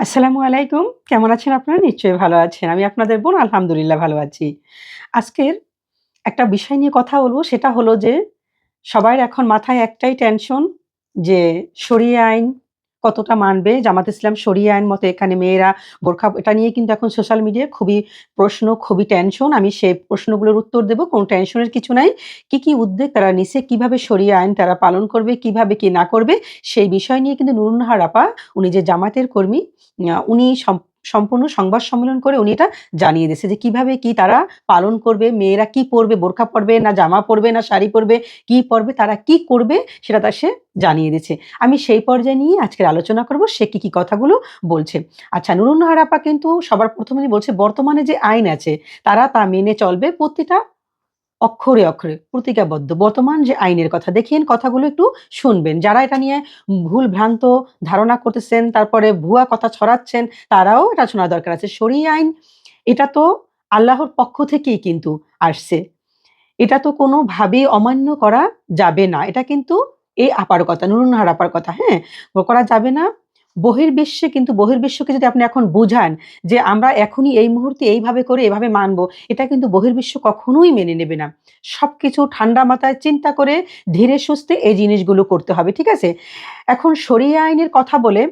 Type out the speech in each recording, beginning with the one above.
আসসালামু আলাইকুম। কেমন আছেন আপনারা? নিশ্চয়ই ভালো আছেন। আমি আপনাদের বোন, আলহামদুলিল্লাহ ভালো আছি। আজকের একটা বিষয় নিয়ে কথা বলব। সেটা হলো যে, সবার এখন মাথায় একটাই টেনশন যে সরিয়ে আইন কতটা মানবে? জামাত ইসলাম শরিয়া আইন মতো এখানে মেয়েরা বোরখা এটা নিয়ে কিন্তু এখন সোশ্যাল মিডিয়ায় খুবই প্রশ্ন, খুবই টেনশন আমি সেই প্রশ্নগুলোর উত্তর দেব, কোনো টেনশনের কিছু নাই। কি কি উদ্যোগ তারা নিছে, কীভাবে শরিয়া আইন তারা পালন করবে, কীভাবে কি না করবে, সেই বিষয় নিয়ে কিন্তু নুরুন্নাহার আপা, উনি যে জামাতের কর্মী উনি সম্পূর্ণ সংবাদ সম্মেলন করে উনি এটা জানিয়ে দিয়েছে যে কীভাবে কি তারা পালন করবে, মেয়েরা কি পরবে, বোরখা পরবে না জামা পরবে না শাড়ি পরবে, কি পরবে, তারা কি করবে সেটা তার সে জানিয়ে দিয়েছে। আমি সেই পর্যায়ে নিয়ে আজকের আলোচনা করব, সে কি কি কথাগুলো বলছে। আচ্ছা নুরুন্নাহার আপা কিন্তু সবার প্রথমে বলছে, বর্তমানে যে আইন আছে, তারা তা মেনে চলবে, প্রতিটা অক্ষরে অক্ষরে প্রতিজ্ঞাবদ্ধ। বর্তমান যে আইনের কথা দেখিয়েন কথাগুলো একটু শুনবেন। যারা এটা নিয়ে ভুল ভ্রান্ত ধারণা করতেছেন, তারপরে ভুয়া কথা ছড়াচ্ছেন, তারাও এটা শোনার দরকার আছে। শরী আইন, এটা তো আল্লাহর পক্ষ থেকেই কিন্তু আসছে। এটা তো কোনোভাবেই অমান্য করা যাবে না। এটা কিন্তু এই আপার কথা নুরুন্নাহার আপার কথা হ্যাঁ? করা যাবে না। বহির্বিশ্বে কিন্তু বহির্বিশ্বকে যদি আপনি এখন বুঝান যে আমরা এখনই এই মুহূর্তে এইভাবে করে এভাবে মানবো, এটা কিন্তু বহির্বিশ্ব কখনোই মেনে নেবে না। সবকিছু ঠান্ডা মাথায় চিন্তা করে ধীরে সুস্থে এই জিনিসগুলো করতে হবে, ঠিক আছে? এখন শরিয়া আইনের কথা বলে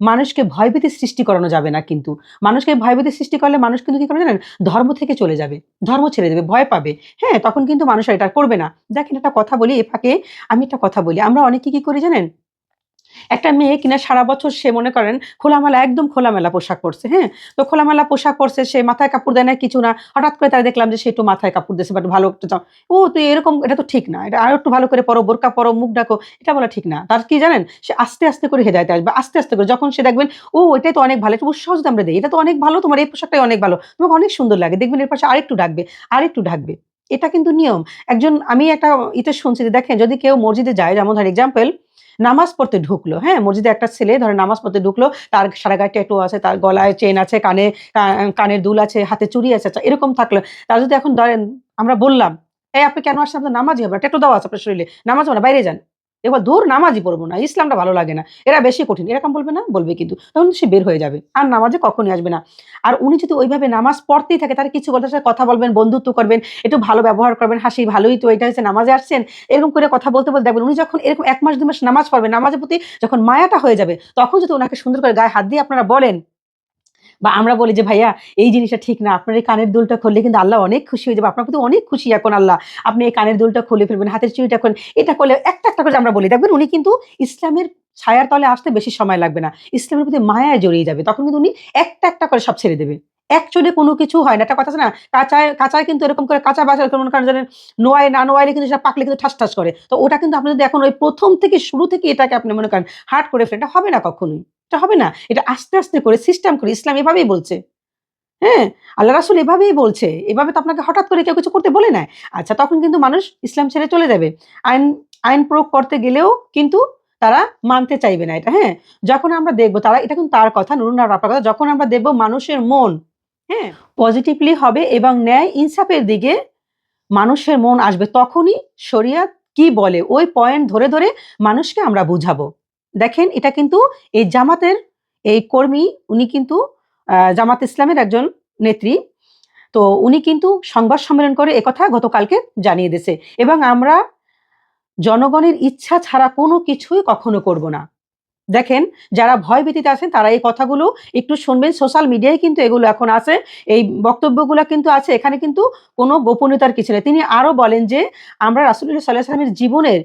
মানুষকে ভয়ভীতি সৃষ্টি করানো যাবে না কিন্তু। মানুষকে ভয়ভীতি সৃষ্টি করলে মানুষ কিন্তু কি করে জানেন? ধর্ম থেকে চলে যাবে। ধর্ম ছেড়ে দেবে, ভয় পাবে। হ্যাঁ তখন কিন্তু মানুষ এটা করবে না। দেখেন একটা কথা বলি এ ফাঁকে, আমি একটা কথা বলি। আমরা অনেকে কি করি জানেন? একটা মেয়ে কিনা সারা বছর সে মনে করেন খোলামেলা, একদম খোলামেলা পোশাক পরছে হ্যাঁ? তো খোলামেলা পোশাক পরছে, সে মাথায় কাপড় দেয় না কিছু না। হঠাৎ করে তারা দেখলাম যে সে একটু মাথায় কাপড় দিয়েছে বাট ভালো একটু ও, তুই এরকম, এটা তো ঠিক না। এটা আরও একটু ভালো করে পরো, বোরকা পরো, মুখ ডাকো এটা বলা ঠিক না। তার কি জানেন? সে আস্তে আস্তে করে হেদায়তে আসবে, আস্তে আস্তে করে। যখন সে দেখবেন, ও, এটাই তো অনেক ভালো, একটু উৎসাহ যদি আমরা দিই, এটা তো অনেক ভালো, তোমার এই পোশাকটাই অনেক ভালো, তোমাকে অনেক সুন্দর লাগে। দেখবেন এর পাশে আরেকটু ডাকবে আরেকটু ডাকবে এটা কিন্তু নিয়ম। একজন আমি একটা ইতে শুনছি যে দেখেন যদি কেউ মসজিদে যায় যেমন ধর এক্সাম্পল নামাজ পড়তে ঢুকলো হ্যাঁ? মসজিদে একটা ছেলে ধরে নামাজ পড়তে ঢুকলো তার সারা গায়ে ট্যাটু আছে তার গলায় চেন আছে কানে কানের দুল আছে হাতে চুরি আছে আচ্ছা, এরকম থাকল। তার যদি এখন ধরেন আমরা বললাম এই আপনি কেন আসছেন? আপনার নামাজই হবে ট্যাটু দেওয়া আছে আপনার শরীরে নামাজ হবে না বাইরে যান। এবার দূর নামাজই পড়ব না, ইসলামটা ভালো লাগে না। এরা বেশি কঠিন এরকম বলবে না, বলবে কিন্তু। তখন সে বের হয়ে যাবে, আর নামাজে কখনই আসবে না। আর উনি যদি ওইভাবে নামাজ পড়তেই থাকে তার কিছু কথা সাথে কথা বলবেন, বন্ধুত্ব করবেন, একটু ভালো ব্যবহার করবেন, হাসি, ভালোই তো, এটা হচ্ছে নামাজে আসছেন, এরকম করে কথা বলতে বলতে দেখবেন, উনি যখন এরকম এক মাস দু মাস নামাজ পড়বেন নামাজের প্রতি যখন মায়াটা হয়ে যাবে, তখন যদি ওনাকে সুন্দর করে গায়ে হাত দিয়ে আপনারা বলেন বা আমরা বলি যে, ভাইয়া, এই জিনিসটা ঠিক না। আপনার এই কানের দুলটা খুললে কিন্তু আল্লাহ অনেক খুশি হয়ে যাবে। আপনার প্রতি অনেক খুশি এখন আল্লাহ। আপনি এই কানের দুলটা খুলে ফেলবেন, হাতের চুড়িটা খুলেন এটা করলে একটা একটা করে আমরা বলি। দেখবেন উনি কিন্তু ইসলামের ছায়ার তলে আসতে বেশি সময় লাগবে না। ইসলামের প্রতি মায়ায় জড়িয়ে যাবে। তখন কিন্তু উনি একটা একটা করে সব ছেড়ে দেবে। একচুয়ালি কোনো কিছু হয় না। একটা কথা আছে না, কাঁচায় কাঁচায় কিন্তু এরকম করে কাঁচা বাসা মনে করেন জানেন নোয়ায় না নোয়াইলে কিন্তু সেটা পাকলে কিন্তু ঠাস ঠাস করে। তো ওটা কিন্তু আপনি যদি এখন ওই প্রথম থেকে শুরু থেকে এটাকে আপনি মনে করেন হার্ড করে ফেলেন, এটা হবে না কখনোই। এটা হবে না। এটা আস্তে আস্তে করে সিস্টেম করে, ইসলাম এভাবেই বলছে। হ্যাঁ? আল্লাহ রাসুল এভাবেই বলছে। এভাবে তো আপনাকে হঠাৎ করে কেউ কিছু করতে বলে না আচ্ছা তখন কিন্তু মানুষ ইসলাম ছেড়ে চলে যাবে। আইন আইন প্রয়োগ করতে গেলেও কিন্তু তারা মানতে চাইবে না এটা। হ্যাঁ? যখন আমরা দেখব, তারা এটা কিন্তু তার কথা নুরুন আপনার কথা। যখন আমরা দেখব মানুষের মন হ্যাঁ। পজিটিভলি হবে এবং ন্যায় ইনসাফের দিকে মানুষের মন আসবে। তখনই শরিয়াত কি বলে? ওই পয়েন্ট ধরে ধরে মানুষকে আমরা বুঝাবো। দেখেন, এটা কিন্তু এই জামাতের এই কর্মী, উনি কিন্তু জামাত ইসলামের একজন নেত্রী। তো উনি কিন্তু সংবাদ সম্মেলন করে একথা গতকালকে জানিয়ে দিয়েছে। এবং আমরা জনগণের ইচ্ছা ছাড়া কোনো কিছুই কখনো করব না। দেখেন, যারা ভয়ভীতিতে আছেন, তারা এই কথাগুলো একটু শুনবেন। সোশ্যাল মিডিয়ায় কিন্তু এগুলো এখন আছে। এই বক্তব্যগুলো কিন্তু আছে। এখানে কিন্তু কোনো গোপনীয়তার কিছু নেই। তিনি আরও বলেন যে, আমরা রাসুল্লাহ সাল্লাহ সাল্লামের জীবনের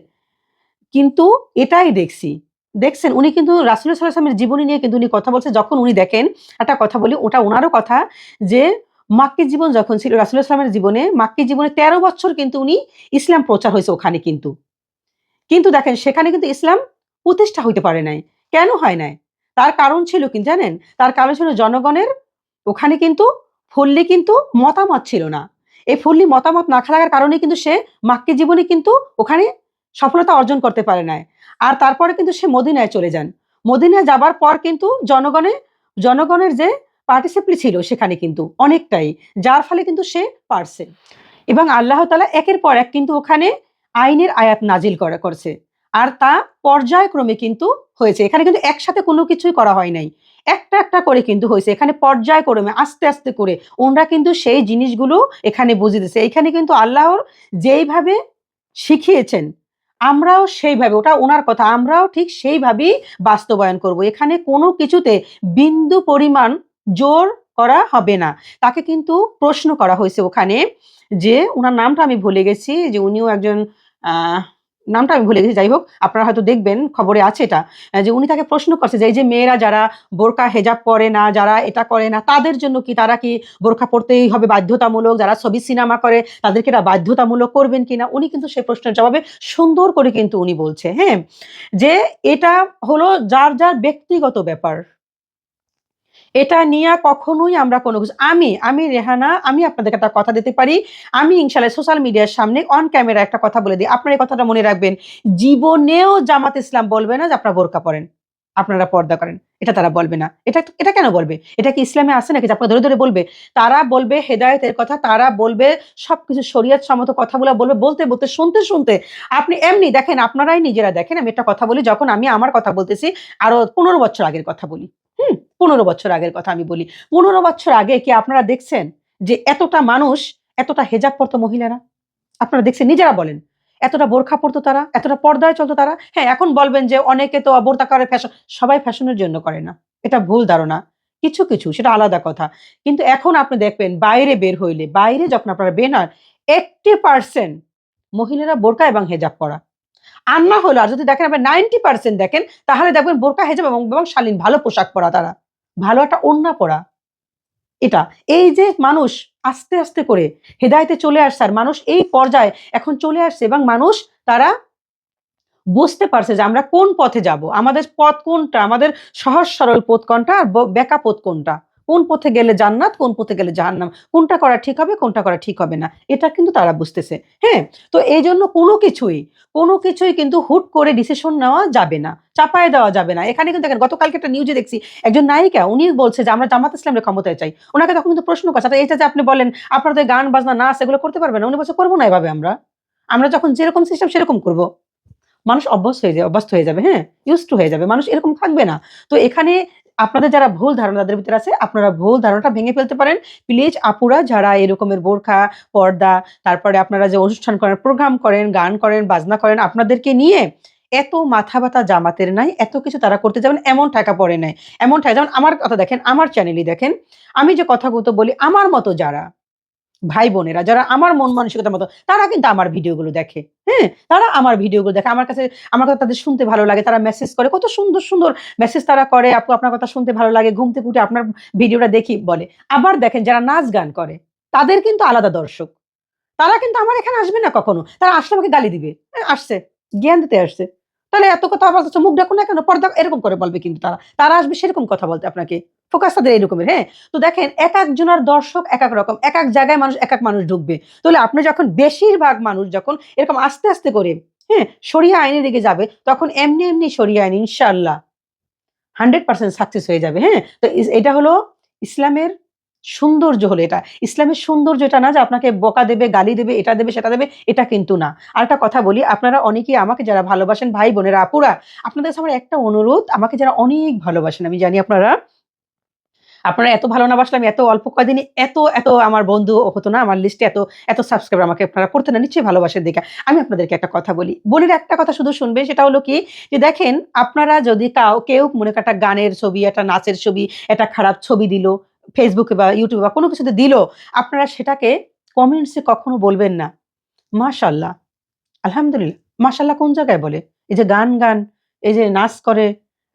কিন্তু এটাই দেখছি। দেখছেন, উনি কিন্তু রাসুল্লাহ সাল্লাহ সাল্লামের জীবনী নিয়ে কিন্তু উনি কথা বলছে। যখন উনি দেখেন, একটা কথা বলি, ওটা ওনারও কথা যে মাক্কি জীবন যখন ছিল রাসুল্লাহ সাল্লামের জীবনে মাক্কি জীবনে তেরো বছর কিন্তু উনি ইসলাম প্রচার হয়েছে ওখানে কিন্তু। কিন্তু দেখেন, সেখানে কিন্তু ইসলাম প্রতিষ্ঠা হইতে পারে নাই। কেন হয় নাই? তার কারণ ছিল কি জানেন? তার কারণ ছিল জনগণের ওখানে কিন্তু ফুল্লি কিন্তু মতামত ছিল না। এই ফুল্লি মতামত না থাকার কারণে কিন্তু সে মাক্কি জীবনে কিন্তু ওখানে সফলতা অর্জন করতে পারে নাই। আর তারপরে কিন্তু সে মদিনায় চলে যান। মদিনায় যাবার পর কিন্তু জনগণে, জনগণের যে পার্টিসিপলি ছিল সেখানে কিন্তু অনেকটাই, যার ফলে কিন্তু সে পারছে। এবং আল্লাহ তালা একের পর এক কিন্তু ওখানে আইনের আয়াত নাজিল করা, করছে। আর তা পর্যায়ক্রমে কিন্তু হয়েছে। এখানে কিন্তু একসাথে কোনো কিছুই করা হয় নাই। একটা একটা করে কিন্তু হয়েছে। এখানে পর্যায়ক্রমে আস্তে আস্তে করে ওনারা কিন্তু সেই জিনিসগুলো এখানে বুঝিয়ে দিচ্ছে এখানে কিন্তু আল্লাহর যেইভাবে শিখিয়েছেন আমরাও সেইভাবে ওটা ওনার কথা আমরাও ঠিক সেইভাবেই বাস্তবায়ন করব। এখানে কোনো কিছুতে বিন্দু পরিমাণ জোর করা হবে না। তাকে কিন্তু প্রশ্ন করা হয়েছে ওখানে যে ওনার নামটা আমি ভুলে গেছি যে উনিও একজন আহ, নামটা আমি ভুলে গেছি, যাই হোক, আপনারা হয়তো দেখবেন, খবরে আছে এটা, যে উনি তাকে প্রশ্ন করছে যে এই যে মেয়েরা যারা বোরকা, হেজাব পরে না, যারা এটা করে না, তাদের জন্য কি, তারা কি বোরকা পড়তেই হবে বাধ্যতামূলক? যারা ছবি, সিনেমা করে, তাদেরকে এটা বাধ্যতামূলক করবেন কিনা? উনি কিন্তু সেই প্রশ্নের জবাবে সুন্দর করে কিন্তু উনি বলছে হ্যাঁ? যে এটা হলো যার যার ব্যক্তিগত ব্যাপার। এটা নিয়ে কখনোই আমরা কোনো কিছু আমি আমি রেহানা, আমি আপনাদেরকে একটা কথা দিতে পারি। আমি ইনশাল্লাহ সোশ্যাল মিডিয়ার সামনে অন ক্যামেরা একটা কথা বলে দিই। আপনার এই কথাটা মনে রাখবেন। জীবনেও জামাত ইসলাম বলবে না যে আপনারা বোরকা পড়েন আপনারা পর্দা করেন। এটা তারা বলবে না। এটা এটা কেন বলবে? এটা কি ইসলামে আছে নাকি? আপনারা ধরে ধরে বলবে। তারা বলবে হেদায়েতের কথা, তারা বলবে সবকিছু শরীয়ত সম্মত কথাগুলো বলবে, বলতে বলতে, শুনতে শুনতে। আপনি এমনি দেখেন, আপনারাই নিজেরা দেখেন। আমি একটা কথা বলি, যখন আমি আমার কথা বলতেছি, আরও পনেরো বছর আগের কথা বলি। হুম? পনেরো বছর আগের কথা আমি বলি। পনেরো বছর আগে কি আপনারা দেখছেন যে এতটা মানুষ, এতটা হেজাব পড়তো মহিলারা? আপনারা দেখছেন, নিজেরা বলেন, এতটা বোরখা পড়তো তারা? এতটা পর্দায় চলতো তারা? হ্যাঁ এখন বলবেন যে অনেকে তো বোরতা করে ফ্যাশন সবাই ফ্যাশনের জন্য করে না। এটা ভুল ধারণা। কিছু কিছু, সেটা আলাদা কথা। কিন্তু এখন আপনি দেখবেন, বাইরে বের হইলে, বাইরে যখন আপনারা বের হন এইটটি পার্সেন্ট মহিলারা বোরকা এবং হেজাব পরা। আর না হলো, আর যদি দেখেন আপনি নাইনটি পার্সেন্ট দেখেন, তাহলে দেখবেন বোরকা হেজাব এবং শালীন, ভালো পোশাক পরা তারা। ভালো একটা ওড়না পড়া এটা, এই যে মানুষ আস্তে আস্তে করে হেদায়তে চলে আসছে আর মানুষ এই পর্যায়ে এখন চলে আসছে এবং মানুষ তারা বুঝতে পারছে যে আমরা কোন পথে যাব, আমাদের পথ কোনটা, আমাদের সহজ সরল পথ কোনটা আর বেকা পথ কোনটা। কোন পথে গেলে জান্নাত কোন পথে গেলে জাহান্নাম? কোনটা করা ঠিক হবে কোনটা করা ঠিক হবে না? এটা কিন্তু তারা বুঝতেছে হ্যাঁ? তো এই জন্য কোনো কিছুই কোনো কিছুই কিন্তু হুট করে ডিসিশন নেওয়া যাবে না চাপায় দেওয়া যাবে না। এখানে কিন্তু দেখেন গতকালকে একটা নিউজে দেখছি একজন নায়িকা উনি বলছে যে আমরা জামাত ইসলামের ক্ষমতায় চাই। ওনাকে তখন কিন্তু প্রশ্ন করছে আচ্ছা, এটা যে আপনি বলেন আপনারা তো গান বাজনা নাচ এগুলো করতে পারবেন না? উনি বলছে করব না এভাবে আমরা। আমরা যখন যেরকম সিস্টেম সেরকম করব। মানুষ অভ্যস্ত হয়ে যাবে অভ্যস্ত হয়ে যাবে হ্যাঁ? ইউজ টু হয়ে যাবে মানুষ এরকম থাকবে না। তো এখানে আপনাদের যারা ভুল ধারণা তাদের ভিতরে আছে, আপনারা ভুল ধারণাটা ভেঙে ফেলতে পারেন। প্লিজ, আপুরা যারা এরকমের বোরখা, পর্দা, তারপরে আপনারা যে অনুষ্ঠান করেন, প্রোগ্রাম করেন, গান করেন, বাজনা করেন, আপনাদেরকে নিয়ে এত মাথা ব্যথা জামাতের নাই, এত কিছু তারা করতে যাবেন, এমন টাকা পড়ে নাই। এমন টাকা যেমন আমার কথা দেখেন, আমার চ্যানেলই দেখেন, আমি যে কথাগুলো বলি, আমার মতো যারা ভাই বোনেরা যারা আমার মন মানসিকতার মতো, তারা কিন্তু আমার ভিডিওগুলো দেখে হ্যাঁ? তারা আমার ভিডিওগুলো দেখে, আমার কাছে, আমার কথা তাদের শুনতে ভালো লাগে, তারা মেসেজ করে, কত সুন্দর সুন্দর মেসেজ তারা করে, আপু, আপনার কথা শুনতে ভালো লাগে ঘুমতে ফুটে আপনার ভিডিওটা দেখি, বলে। আবার দেখেন যারা নাচ গান করে, তাদের কিন্তু আলাদা দর্শক। তারা কিন্তু আমার এখানে আসবে না কখনো। তারা আসলে আমাকে গালি দিবে। আসছে। জ্ঞান দিতে আসছে। তাহলে এত কথা বলতেছে মুখ ডাকো না কেন? পর্দা এরকম করে বলবে কিন্তু তারা। তারা আসবে সেরকম কথা বলতে আপনাকে। ফোকাস তাদের এরকমের হ্যাঁ? তো দেখেন, এক একজনের দর্শক এক এক রকম, এক এক জায়গায় মানুষ, এক এক মানুষ ঢুকবে। তাহলে আপনি যখন বেশিরভাগ মানুষ যখন এরকম আস্তে আস্তে করে হ্যাঁ সরিয়া আইনের দিকে যাবে, তখন এমনি এমনি সরিয়া আইন ইনশাল্লাহ হান্ড্রেড পার্সেন্ট সাকসেস হয়ে যাবে হ্যাঁ? তো এটা হলো ইসলামের সৌন্দর্য হলো এটা। ইসলামের সৌন্দর্য এটা না যে আপনাকে বকা দেবে, গালি দেবে, এটা দেবে, সেটা দেবে, এটা কিন্তু না। আর একটা কথা বলি, আপনারা অনেকেই আমাকে যারা ভালোবাসেন, ভাই বোনেরা, আপুরা, আপনাদের কাছে আমার একটা অনুরোধ, আমাকে যারা অনেক ভালোবাসেন, আমি জানি আপনারা আপনারা এত ভালো না বাসলে আমি এত অল্প কদিনে এত এত আমার বন্ধু হতো না, আমার লিস্টে এত এত সাবস্ক্রাইবার আমাকে আপনারা করতেন না, নিশ্চয়ই ভালোবাসার দিকে। আমি আপনাদেরকে একটা কথা বলি। বোনের একটা কথা শুধু শুনবে, সেটা হলো কি, যে দেখেন, আপনারা যদি কাউ, কেউ মনে একটা গানের ছবি, একটা নাচের ছবি, একটা খারাপ ছবি দিল ফেসবুকে বা ইউটিউবে বা কোনো কিছুতে দিল, আপনারা সেটাকে কমেন্টসে কখনো বলবেন না। মাশাল্লাহ আলহামদুলিল্লাহ। মাশাল্লাহ কোন জায়গায় বলে? এই যে গান গান, এই যে নাচ করে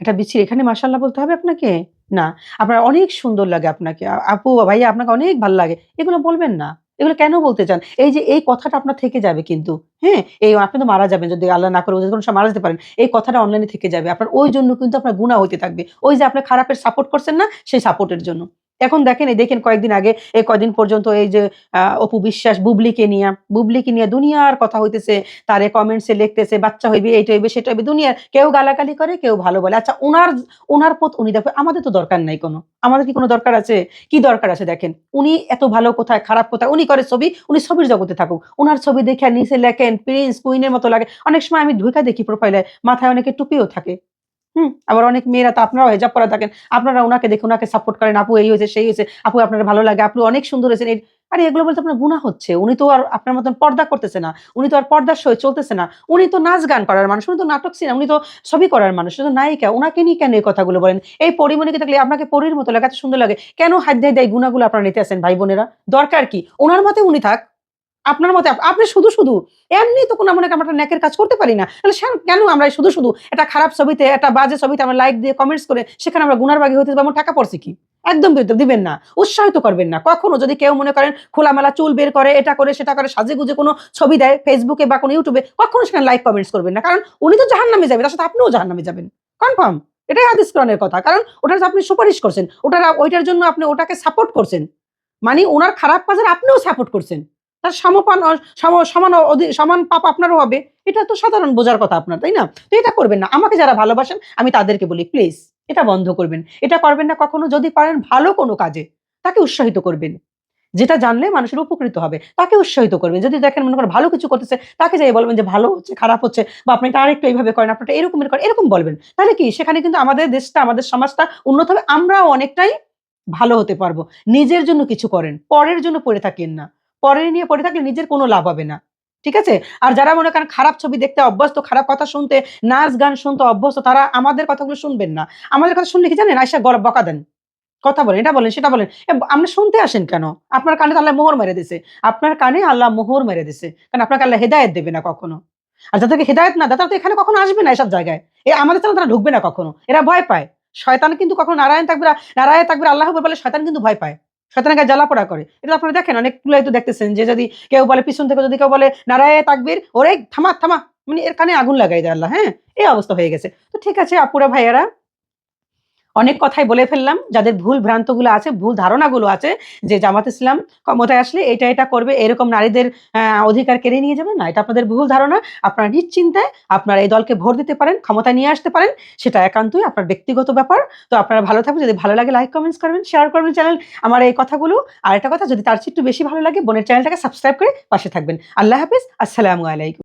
এটা বিচ্ছিরি, এখানে মাশাল্লাহ বলতে হবে আপনাকে? না, আপনার অনেক সুন্দর লাগে আপনাকে। আপু, ভাইয়া, আপনাকে অনেক ভালো লাগে। এগুলো বলবেন না। এগুলো কেন বলতে চান? এই যে এই কথাটা আপনার থেকে যাবে কিন্তু হ্যাঁ? এই আপনি তো মারা যাবেন যদি আল্লাহ না করে, যদি কোনো সময় মারা যেতে পারেন, এই কথাটা অনলাইনে থেকে যাবে। আপনার ওই জন্য কিন্তু আপনার গুণা হইতে থাকবে। ওই যে আপনার খারাপের সাপোর্ট করছেন না, সেই সাপোর্টের জন্য। এখন দেখেন, এই দেখেন কয়েকদিন আগে, এই কয়দিন পর্যন্ত এই যে অপু বিশ্বাস বুবলিকে নিয়ে বুবলিকে নিয়ে দুনিয়ার কথা হইতেছে, তারে কমেন্টসে লিখতেছে, বাচ্চা হইবে, এইটা হইবে, সেটা হইবে, দুনিয়ার কেউ গালাগালি করে, কেউ ভালো বলে। আচ্ছা ওনার ওনার পথ উনি দেখো, আমাদের তো দরকার নাই কোনো। আমাদের কি কোনো দরকার আছে? কি দরকার আছে দেখেন? উনি এত ভালো কোথায়, খারাপ কোথায়, উনি করে ছবি, উনি ছবির জগতে থাকুক। ওনার ছবি দেখে নিচে লেখেন প্রিন্স কুইনের মতো লাগে। অনেক সময় আমি ঢুকা দেখি প্রোফাইলে মাথায় অনেকে টুপিও থাকে। হুম, আবার অনেক মেয়েরা তো আপনারাও হেজাব পরা থাকেন। আপনারা ওনাকে দেখে ওনাকে সাপোর্ট করেন, আপু, এই হয়েছে, সেই হয়েছে, আপু, আপনার ভালো লাগে আপু অনেক সুন্দর হয়েছেন। আরে, এগুলো বলতে আপনার গুণা হচ্ছে। উনি তো আর আপনার মতন পর্দা করতেছে না। উনি তো আর পর্দার সই চলতেছে না। উনি তো নাচ গান করার মানুষ, উনি তো নাটক সিনেমা উনি তো ছবি করার মানুষ তো নায়িকা। ওনাকে নিয়ে কেন এই কথাগুলো বলেন? এই পরিমণিকে থাকলে আপনাকে পরীর মতো লাগে, এত সুন্দর লাগে। কেন হাত দেয় দেয় গুণাগুলো আপনারা নিতে আসেন ভাই বোনেরা দরকার কি? ওনার মতে উনি থাক। আপনার মতে আপ- আপনি শুধু শুধু, এমনি তো কোনো মনে আমরা ন্যাকের কাজ করতে পারি না। তাহলে কেন আমরা শুধু শুধু, একটা খারাপ ছবিতে, একটা বাজে ছবিতে আমরা লাইক দিয়ে কমেন্টস করে সেখানে আমরা গুনার বাগি হতে পারব টাকা পড়ছি কি? একদম বিরুদ্ধে দিবেন না, উৎসাহিত করবেন না। কখনো যদি কেউ মনে করেন খোলামেলা চুল বের করে, এটা করে, সেটা করে সাজে গুজে কোনো ছবি দেয় ফেসবুকে বা কোনো ইউটিউবে কখনো সেখানে লাইক কমেন্টস করবেন না। কারণ উনি তো জাহান নামে যাবে তার সাথে আপনিও জাহান নামে যাবেন। কনফার্ম এটাই হাদিস কোরআনের কথা। কারণ ওটার আপনি সুপারিশ করছেন, ওটার, ওইটার জন্য আপনি ওটাকে সাপোর্ট করছেন। মানে ওনার খারাপ কাজের আপনিও সাপোর্ট করছেন। তার সমপান সমান সমান পাপ আপনারও হবে। এটা তো সাধারণ বোঝার কথা আপনার, তাই না? তো এটা করবেন না। আমাকে যারা ভালোবাসেন, আমি তাদেরকে বলি, প্লিজ, এটা বন্ধ করবেন। এটা করবেন না কখনো। যদি পারেন ভালো কোনো কাজে, তাকে উৎসাহিত করবেন। যেটা জানলে মানুষের উপকৃত হবে, তাকে উৎসাহিত করবেন। যদি দেখেন মনে করেন ভালো কিছু করতেছে, তাকে যাই বলবেন যে ভালো হচ্ছে, খারাপ হচ্ছে, বা আপনি এটা আরেকটু এইভাবে করেন, আপনারটা এরকম করেন এরকম বলবেন। তাহলে কি? সেখানে কিন্তু আমাদের দেশটা, আমাদের সমাজটা উন্নত হবে। আমরাও অনেকটাই ভালো হতে পারব। নিজের জন্য কিছু করেন, পরের জন্য পড়ে থাকেন না। পরের নিয়ে পড়ে থাকলে নিজের কোনো লাভ হবে না। ঠিক আছে? আর যারা মনে করেন খারাপ ছবি দেখতে অভ্যস্ত, খারাপ কথা শুনতে, নাচ গান শুনতে অভ্যস্ত, তারা আমাদের কথাগুলো শুনবেন না। আমাদের কথা শুনলে কি জানেন? আইসা গলা বকা দেন। কথা বলেন, এটা বলেন, সেটা বলেন। আপনি শুনতে আসেন কেন? আপনার কানে আল্লাহ মোহর মেরে দিছে। আপনার কানে আল্লাহ মোহর মেরে দিছে। কারণ আপনাকে আল্লাহ হেদায়ত দেবে না কখনো। আর যাদেরকে হেদায়ত না দেয় তারা তো এখানে কখনো আসবে না এসব জায়গায়। এ, আমাদের চ্যানেল তারা ঢুকবে না কখনো। এরা ভয় পায়। শয়তান কিন্তু কখনো নারায়ণ থাকবে নারায়ণ থাকবে আল্লাহ বলে শয়তান কিন্তু ভয় পায়। শয়তানের গায়ে জ্বালা করে। এটা আপনারা দেখেন অনেক গুলাই তো দেখতেছেন যে যদি কেউ বলে, পিছন থেকে যদি কেউ বলে, নারায় তাকবীর, ওরে থামা থামা মানে এর কানে আগুন লাগাই দেয় আল্লাহ হ্যাঁ? এই অবস্থা হয়ে গেছে। তো ঠিক আছে, আপুরা, ভাইয়ারা অনেক কথাই বলে ফেললাম। যাদের ভুল ভ্রান্তগুলো আছে, ভুল ধারণাগুলো আছে, যে জামাত ইসলাম ক্ষমতায় আসলে এটা এটা করবে, এরকম নারীদের অধিকার কেড়ে নিয়ে যাবে, না, এটা আপনাদের ভুল ধারণা। আপনারা নিশ্চিন্তায় আপনারা এই দলকে ভোট দিতে পারেন, ক্ষমতায় নিয়ে আসতে পারেন, সেটা একান্তই আপনার ব্যক্তিগত ব্যাপার। তো আপনারা ভালো থাকবেন, যদি ভালো লাগে লাইক কমেন্টস করবেন শেয়ার করবেন চ্যানেল আমার এই কথাগুলো। আর একটা কথা, যদি তার চেয়ে একটু বেশি ভালো লাগে, বোনের চ্যানেলটাকে সাবস্ক্রাইব করে পাশে থাকবেন। আল্লাহ হাফিজ, আসসালামু আলাইকুম।